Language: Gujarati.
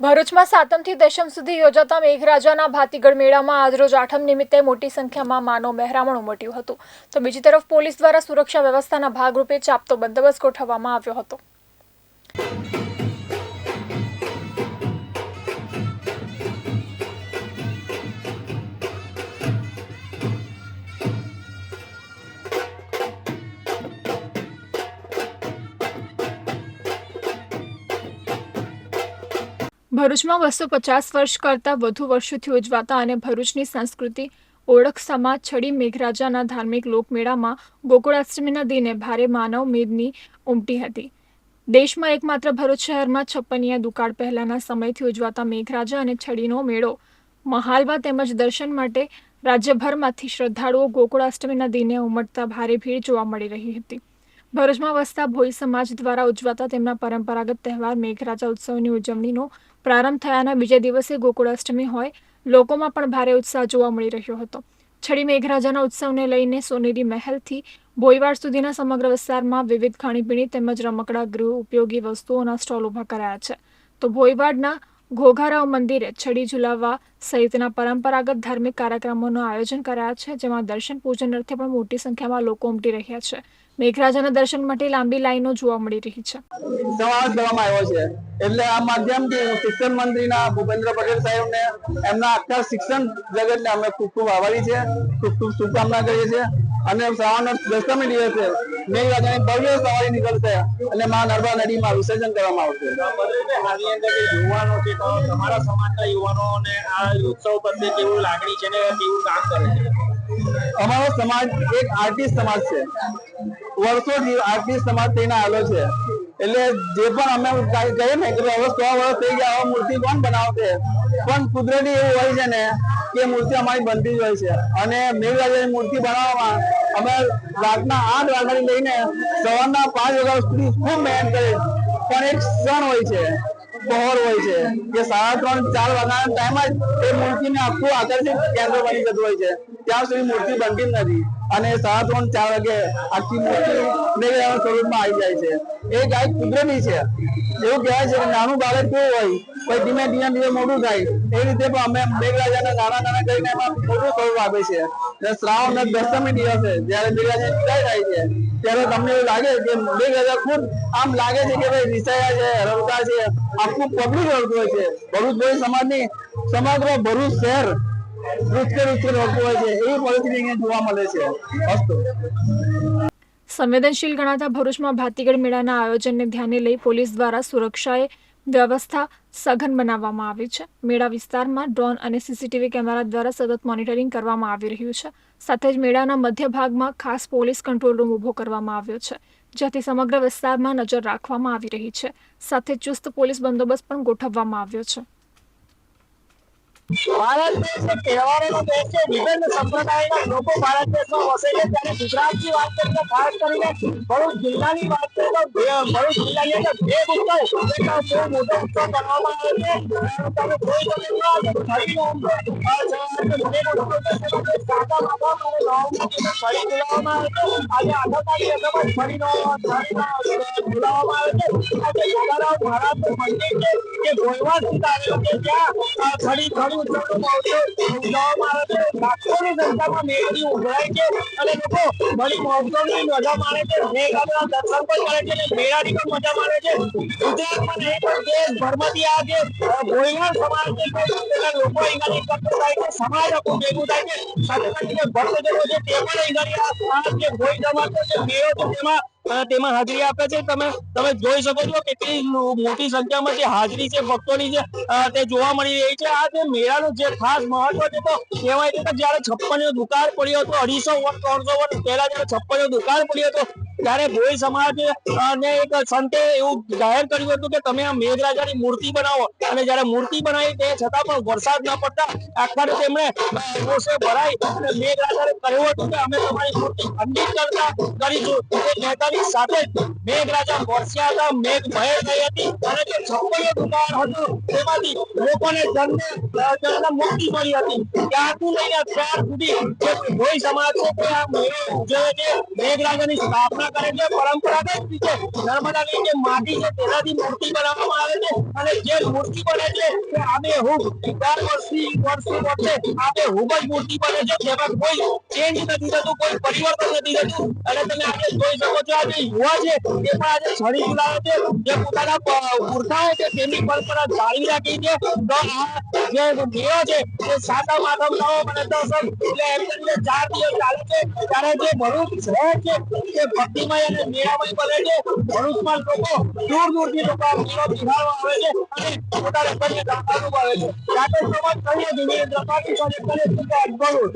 ભરૂચમાં સાતમથી દશમ સુધી યોજાતા મેઘરાજાના ભાતીગળ મેળામાં આજરોજ આઠમ નિમિત્તે મોટી સંખ્યામાં માનવ મહેરામણ ઉમટ્યું હતું. તો બીજી તરફ પોલીસ દ્વારા સુરક્ષા વ્યવસ્થાના ભાગરૂપે ચાપતો બંદોબસ્ત ગોઠવવામાં આવ્યો હતો. ભરૂચમાં બસો પચાસ વર્ષ કરતાં વધુ વર્ષોથી ઉજવાતા અને ભરૂચની સંસ્કૃતિ ઓળખ સમાજ છડી મેઘરાજાના ધાર્મિક લોકમેળામાં ગોકુળાષ્ટમીના દિને ભારે માનવ મેદની ઉમટી હતી. દેશમાં એકમાત્ર ભરૂચ શહેરમાં છપ્પનિયા દુકાળ પહેલાના સમયથી ઉજવાતા મેઘરાજા અને છડીનો મેળો મહાલવા તેમજ દર્શન માટે રાજ્યભરમાંથી શ્રદ્ધાળુઓ ગોકુળાષ્ટમીના દિને ઉમટતા ભારે ભીડ જોવા મળી રહી હતી. ભરૂચમાં વસતા ભોઈ સમાજ દ્વારા ઉજવાતા તેમના પરંપરાગત તહેવાર મેઘરાજા ઉત્સવની ઉજવણીનો પ્રારંભ થયાના બીજા દિવસે ગોકુળાષ્ટમી હોય, લોકોમાં પણ ભારે ઉત્સાહ જોવા મળી રહ્યો હતો. છડી મેઘરાજાના ઉત્સવને લઈને સોનેરી મહેલથી ભોયવાડ સુધીના સમગ્ર વિસ્તારમાં વિવિધ ખાણીપીણી તેમજ રમકડા, ગૃહ ઉપયોગી વસ્તુઓના સ્ટોલ ઊભા કરાયા છે. તો ભોયવાડના ઘોઘારાવ મંદિરે છડી ઝુલાવવા સહિતના પરંપરાગત ધાર્મિક કાર્યક્રમોનું આયોજન કરાયા છે, જેમાં દર્શન પૂજન અર્થે પણ મોટી સંખ્યામાં લોકો ઉમટી રહ્યા છે. મેઘરાજાના દર્શન માટે લાંબી લાઈનો જોવા મળી રહી છે. સમાવેશ કરવામાં આવ્યો છે. એટલે આ માધ્યમથી હું શિક્ષણ મંત્રીના ભૂપેન્દ્ર પટેલ સાહેબને એમના આખા શિક્ષણ જગતને અમે ખૂબ ખૂબ આભારી છે. ખૂબ ખૂબ શુભકામના કરીએ છીએ. અને શ્રાવણ દસમી દિવસે મેઘરાજાની ભવ્ય સવારી નીકળશે અને મા નર્મદા નદીમાં વિસર્જન કરવામાં આવશે. તમારા સમાજના યુવાનોને આ ઉત્સવ પ્રત્યે કેવું લાગણી છે ને કેવું કામ કરે છે? અમારો સમાજ એક આર્ટિસ્ટ સમાજ છે. વર્ષોથી આર્ટિસ્ટ સમાજ થઈને આવેલો છે. એટલે જે પણ અમે કહીએ ને કે હવે સો વર્ષ થઈ ગયા, હવે મૂર્તિ કોણ બનાવશે? પણ કુદરતી એવું હોય છે ને કે મૂર્તિ અમારી બનતી જ હોય છે. અને મેઘરાજાની મૂર્તિ બનાવવામાં અમે રાતના આઠ વાગ્યાથી લઈને સવારના પાંચ વાગ્યા સુધી ખૂબ મહેનત કરી. પણ એક ક્ષણ હોય છે પહોર હોય છે કે સાડા ત્રણ, ચાર વાગ્યાના ટાઈમ જ એ મૂર્તિને આખું આકર્ષિત કેન્દ્ર બની જતું હોય છે. ત્યાં સુધી મૂર્તિ બનતી જ નથી. અને સાડા ત્રણ, ચાર વાગે આખી મૂર્તિ મેઘરાજાના સ્વરૂપમાં આવી જાય છે. એ ગાય કુદરતી છે. એવું કહેવાય છે કે નાનું બાળક કેવું હોય, કોઈ ધીમે ધીમે ધીમે મોટું થાય, એ રીતે પણ અમે મેઘરાજાના નાના નાના કરીને એમાં મોટું સ્વરૂપ આપે છે. અને શ્રાવણ દસમી દિવસે જયારે મેઘરાજા વિદાય થાય છે, ત્યારે તમને એવું લાગે કે મેઘરાજા ખુદ આમ લાગે છે કે ભાઈ વિસાયા છે રડતા છે, આખું પબ્લિક રડતું હોય છે. ભરૂચ ભાઈ સમાજની સમગ્ર ભરૂચ શહેર સંવેદનશીલ ગણાતા ભરૂચમાં ભાતીગળ મેળાના આયોજનને ધ્યાને લઈ પોલીસ દ્વારા સુરક્ષાએ વ્યવસ્થા સઘન બનાવવામાં આવી છે. મેળા વિસ્તારમાં ડ્રોન અને સીસીટીવી કેમેરા દ્વારા સતત મોનિટરિંગ કરવામાં આવી રહ્યું છે. સાથે જ મેળાના મધ્ય ભાગમાં ખાસ પોલીસ કંટ્રોલ રૂમ ઊભો કરવામાં આવ્યો છે જેથી સમગ્ર વિસ્તારમાં નજર રાખવામાં આવી રહી છે. સાથે ચુસ્ત પોલીસ બંદોબસ્ત પણ ગોઠવવામાં આવ્યો છે. ભારત દેશ એક તહેવારોનો દેશ છે વિભિન્ન સંપ્રદાયના લોકો ભારત દેશમાં વસે છે. ત્યારે ગુજરાતની વાત કરીએ તો ખાસ કરીને ભરૂચ જિલ્લાની વાત કરીએ તો ભરૂચ જિલ્લાની અંદર બે ઉત્સવ એક બહુ મોટો ઉત્સવ કરવામાં આવે છે. તમે જોઈ શકો છો ગોગારાવ મહારાજનું મંદિર છે જે ગોયવાડ સ્થિત આવેલું છે ત્યાં અ, ખરી મેળાની પણ મજા માણે છે ગુજરાતમાં નહીં આ જે અ, સમાજ છે લોકો થાય છે સમાજ ભેગું થાય છે સાથે સાથે જે ભક્તજનો છે મેળો છે તેમાં તેમાં હાજરી આપે છે. તમે તમે જોઈ શકો છો કેટલી મોટી સંખ્યામાં જે હાજરી છે, ભક્તોની છે તે જોવા મળી રહી છે. આ જે મેળાનું જે ખાસ મહત્વ છે, તો કહેવાય છે કે જયારે છપ્પનનો દુકાળ પડ્યો હતો અઢીસો વર્ષ ત્રણસો વર્ષ પહેલા જયારે છપ્પનનો દુકાળ પડ્યો હતો ત્યારે ભોઈ સમાજ ને એક સંતે એવું જાહેર કર્યું હતું કે તમે આ મેઘરાજાની મૂર્તિ બનાવો. અને જયારે મૂર્તિ બનાવી તે છતાં પણ વરસાદ ન પડતા આખા તેમણે રોષે ભરાઈ અને મેઘરાજાને કહ્યું હતું કે અમે તમારી મૂર્તિ ખંડિત કરતા કરીશું. તે કહેતાની સાથે મેઘરાજા વરસ્યા હતા. મેઘ ભય થઈ હતી અને જે છપ્પનો દુકાળ હતો તેમાંથી લોકોને જન્મ જન્મ મુક્તિ મળી હતી. ત્યારથી લઈને અત્યાર સુધી જે ભોઈ સમાજ છે તે આ મેળો ઉજવે છે. મેઘરાજાની સ્થાપના નર્મદાની જે માટી છે, તેનાથી છે અને જે મૂર્તિ બને છે તે છે પરંપરા જાળવી રાખી છે. તો આ જે મેળો છે તે સાતમ, આઠમ, નવમ અને દસમ, એટલે એમ કરીને ચાર દિવસ ચાલે છે. ત્યારે જે ભરૂચ છે તે ભક્તિમય અને મેળામય બને છે ભરૂચમાં લોકો દૂર દૂરથી લોકો આ મેળો નિહાળવા આવે છે અને પોતાના દાતાનું આવે છે. રાકેશ સમાજ કહીએ ધીમે દ્રપાટી કરે કરે છે ભરૂચ